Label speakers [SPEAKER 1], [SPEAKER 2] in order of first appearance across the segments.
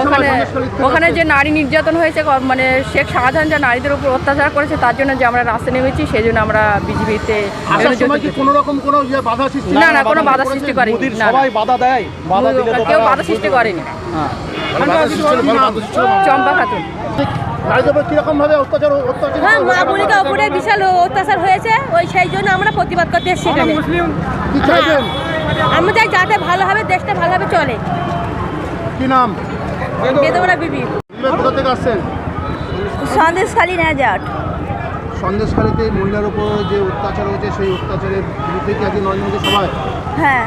[SPEAKER 1] ওখানে ওখানে যে নারী নির্যাতন হয়েছে মানে শেখ শাহজাহান যে নারীদের উপর অত্যাচার করেছে তার জন্য যে আমরা রাস্তা নেমেছি সেই জন্য আমরা বিজেপিতে
[SPEAKER 2] আসার সময় কি কোনো রকম কোনো ইয়ে বাধা সৃষ্টি
[SPEAKER 1] না না কোনো বাধা সৃষ্টি করেনি।
[SPEAKER 3] মোদির
[SPEAKER 1] না, না।
[SPEAKER 3] সবাই বাধা দেয় বাধা দিলে তো
[SPEAKER 1] কেউ বাধা সৃষ্টি করেনি।
[SPEAKER 3] হ্যাঁ।
[SPEAKER 2] হলো, বাধা সৃষ্টি হলো।
[SPEAKER 1] চম্পা খাতুন।
[SPEAKER 4] হ্যাঁ মা বোনিকা উপরে বিশাল অত্যাচার হয়েছে ওই সেই জন্য আমরা প্রতিবাদ করতে এসেছি
[SPEAKER 2] চাইবেন
[SPEAKER 4] আমরা চাই যাতে ভালোভাবে দেশটা ভালোভাবে চলে।
[SPEAKER 2] কি নাম?
[SPEAKER 4] বেদবরা বিবি।
[SPEAKER 2] কোথা থেকে আসছেন?
[SPEAKER 4] সন্দেশখালী নাজাট।
[SPEAKER 2] সন্দেশখালীতে মহিলার উপর যে অত্যাচার হয়েছে সেই অত্যাচারের বিরুদ্ধে কি আজকে নরেন্দ্র মোদী সভায়?
[SPEAKER 4] হ্যাঁ।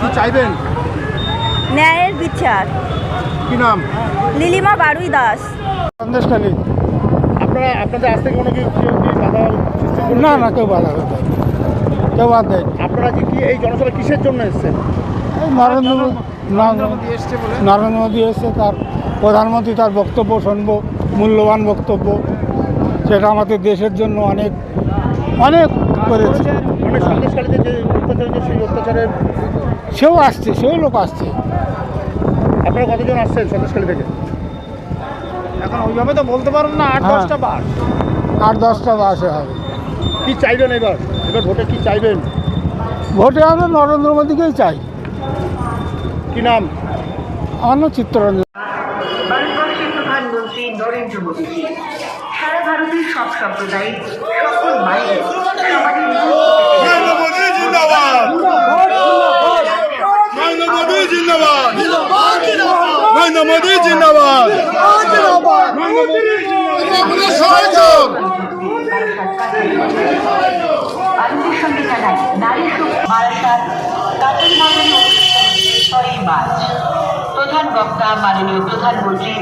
[SPEAKER 2] কি চাইবেন?
[SPEAKER 4] ন্যায়ের বিচার।
[SPEAKER 2] কি নাম?
[SPEAKER 4] লিলিমা বারুই দাস।
[SPEAKER 2] সন্দেশখালী। আপনারা আপনাদের আজ থেকে কোনো কি বাধা
[SPEAKER 5] না না কেউ বাধা কেউ বাদ দেয়
[SPEAKER 2] আপনারা যে কি এই জনসভা কিসের জন্য এসেছেন?
[SPEAKER 5] এই নরেন্দ্র মোদী নরেন্দ্র মোদী এসছে তার প্রধানমন্ত্রী তার বক্তব্য শুনব মূল্যবান বক্তব্য। সেটা আমাদের দেশের জন্য অনেক অনেক করেছে।
[SPEAKER 2] মানে যে অত্যাচার সেই অত্যাচারের
[SPEAKER 5] সেও আসছে সেও লোক আসছে।
[SPEAKER 2] আপনারা কতজন আসছেন সন্দেশখালী থেকে?
[SPEAKER 3] এখন ওইভাবে তো বলতে পারব না আট
[SPEAKER 5] হ্যাঁ।
[SPEAKER 3] দশটা বাস
[SPEAKER 5] আট দশটা বাসে হবে।
[SPEAKER 2] কি চাইবেন এবার? এবার ভোটে কি চাইবেন?
[SPEAKER 5] ভোটে আমরা নরেন্দ্র মোদীকেই চাই।
[SPEAKER 2] কি নাম?
[SPEAKER 5] আমার নাম চিত্তরঞ্জন।
[SPEAKER 6] ভারতবর্ষের প্রধানমন্ত্রী নরেন্দ্র মোদীজি সারা ভারতের সব সম্প্রদায়ের সকল মায়ের সমাজের
[SPEAKER 7] নরেন্দ্র মোদী জিন্দাবাদ নরেন্দ্র মোদী জিন্দাবাদ নরেন্দ্র মোদী জিন্দাবাদ সহযোগ
[SPEAKER 6] ভারতের সঙ্গে প্রধান বক্তা প্রধানমন্ত্রী